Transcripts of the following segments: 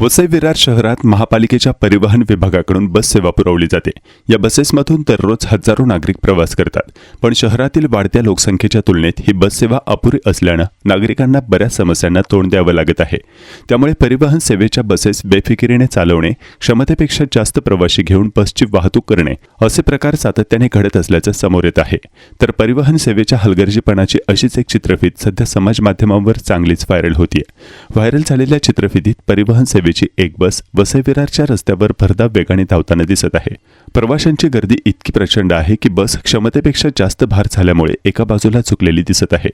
वसई विरार शहरात महापालिकेच्या परिवहन विभागाकडून बस सेवा पुरवली जाते. या बसेसमधून दररोज हजारो नागरिक प्रवास करतात. पण शहरातील वाढत्या लोकसंख्येच्या तुलनेत ही बस सेवा अपुरी असल्यानं नागरिकांना बऱ्याच समस्यांना तोंड द्यावं लागत आहे. त्यामुळे परिवहन सेवेच्या बसेस बेफिकिरीने चालवणे क्षमतेपेक्षा जास्त प्रवासी घेऊन बसची वाहतूक करणे असे प्रकार सातत्याने घडत असल्याचं समोर येत आहे. तर परिवहन सेवेच्या हलगर्जीपणाची अशीच एक चित्रफित सध्या समाज माध्यमांवर चांगलीच व्हायरल होतीये. व्हायरल झालेल्या चित्रफितीत परिवहन सेवेची एक बस वसईविरारच्या रस्त्यावर भरधाव वेगाने धावताना दिसत आहे. प्रवाशांची गर्दी इतकी प्रचंड आहे की बस क्षमतेपेक्षा जास्त भार झाल्यामुळे एका बाजूला झुकलेली दिसत आहे.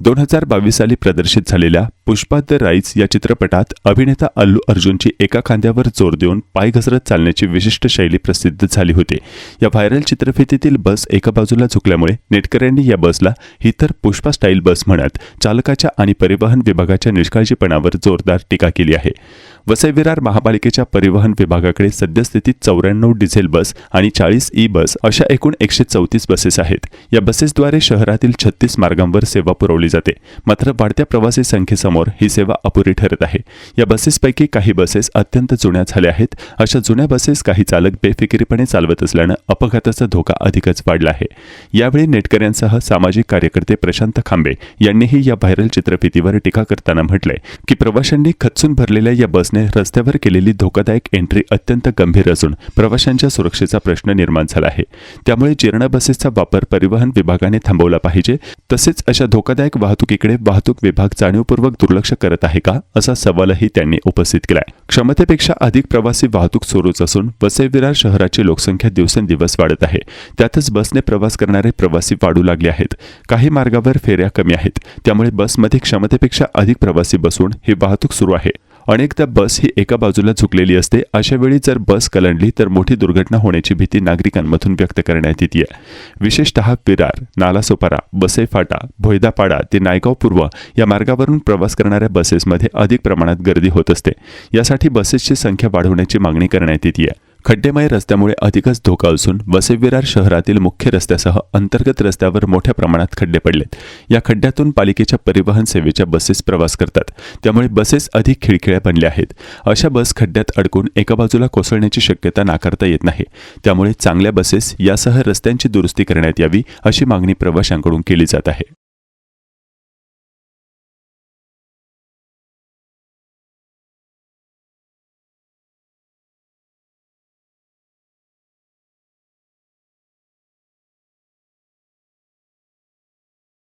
दोन हजार बावीस साली प्रदर्शित झालेल्या पुष्पा द राईज या चित्रपटात अभिनेता अल्लू अर्जुनची एका खांद्यावर जोर देऊन पाय घसरत चालण्याची विशिष्ट शैली प्रसिद्ध झाली होती. या व्हायरल चित्रफितीतील बस एका बाजूला झुकल्यामुळे नेटकऱ्यांनी या बसला ही तर पुष्पा स्टाईल बस म्हणत चालकाच्या आणि परिवहन विभागाच्या निष्काळजीपणावर जोरदार टीका केली आहे. वसई विरार महापालिकेच्या परिवहन विभागाकडे सद्यस्थितीत चौऱ्याण्णव डिझेल बस आणि चाळीस ई बस अशा एकूण एकशे चौतीस बसेस आहेत. या बसेसद्वारे शहरातील छत्तीस मार्गांवर सेवा पुरवली जाते. मात्र वाढत्या प्रवासी संख्येसमोर ही सेवा अपुरी ठरत आहे. या बसेसपैकी काही बसेस अत्यंत जुन्या झाल्या आहेत. अशा जुन्या बसेस काही चालक बेफिकिरीपणे चालवत असल्यानं अपघाताचा धोका अधिकच वाढला आहे. यावेळी नेटकऱ्यांसह सामाजिक कार्यकर्ते प्रशांत खांबे यांनीही या व्हायरल चित्रफितीवर टीका करताना म्हटलंय की प्रवाशांनी खचून भरलेल्या या बस बसने रस्त्यावर केलेली धोकादायक एंट्री अत्यंत गंभीर असून प्रवाशांच्या सुरक्षेचा प्रश्न निर्माण झाला आहे. त्यामुळे जीर्ण बसेसचा वापर परिवहन विभागाने थांबवला पाहिजे. तसेच अशा धोकादायक वाहतुकीकडे वाहतूक विभाग जाणीवपूर्वक दुर्लक्ष करत आहे का? असा सवालही त्यांनी उपस्थित केलाय. क्षमतेपेक्षा अधिक प्रवासी वाहतूक सुरूच असून वसई विरार शहराची लोकसंख्या दिवसेंदिवस वाढत आहे. त्यातच बसने प्रवास करणारे प्रवासी वाढू लागले आहेत. काही मार्गावर फेऱ्या कमी आहेत. त्यामुळे बसमध्ये क्षमतेपेक्षा अधिक प्रवासी बसून ही वाहतूक सुरू आहे. अनेकदा बस ही एका बाजूला झुकलेली असते. अशा वेळी जर बस कलंडली तर मोठी दुर्घटना होण्याची भीती नागरिकांमधून व्यक्त करण्यात येते. विशेषतः विरार नालासोपारा बसेफाटा भोयदापाडा ते नायगाव पूर्व या मार्गावरून प्रवास करणाऱ्या बसेसमध्ये अधिक प्रमाणात गर्दी होत असते. यासाठी बसेसची संख्या वाढवण्याची मागणी करण्यात येते. खड्डेमय रस्त्यामुळे अधिकच धोका असून वसईविरार शहरातील मुख्य रस्त्यासह अंतर्गत रस्त्यावर मोठ्या प्रमाणात खड्डे पडलेत. या खड्ड्यातून पालिकेच्या परिवहन सेवेच्या बसेस प्रवास करतात. त्यामुळे बसेस अधिक खिळखिळ्या बनल्या आहेत. अशा बस खड्ड्यात अडकून एका बाजूला कोसळण्याची शक्यता नाकारता येत नाही. त्यामुळे चांगल्या बसेस यासह रस्त्यांची दुरुस्ती करण्यात यावी अशी मागणी प्रवाशांकडून केली जात आहे.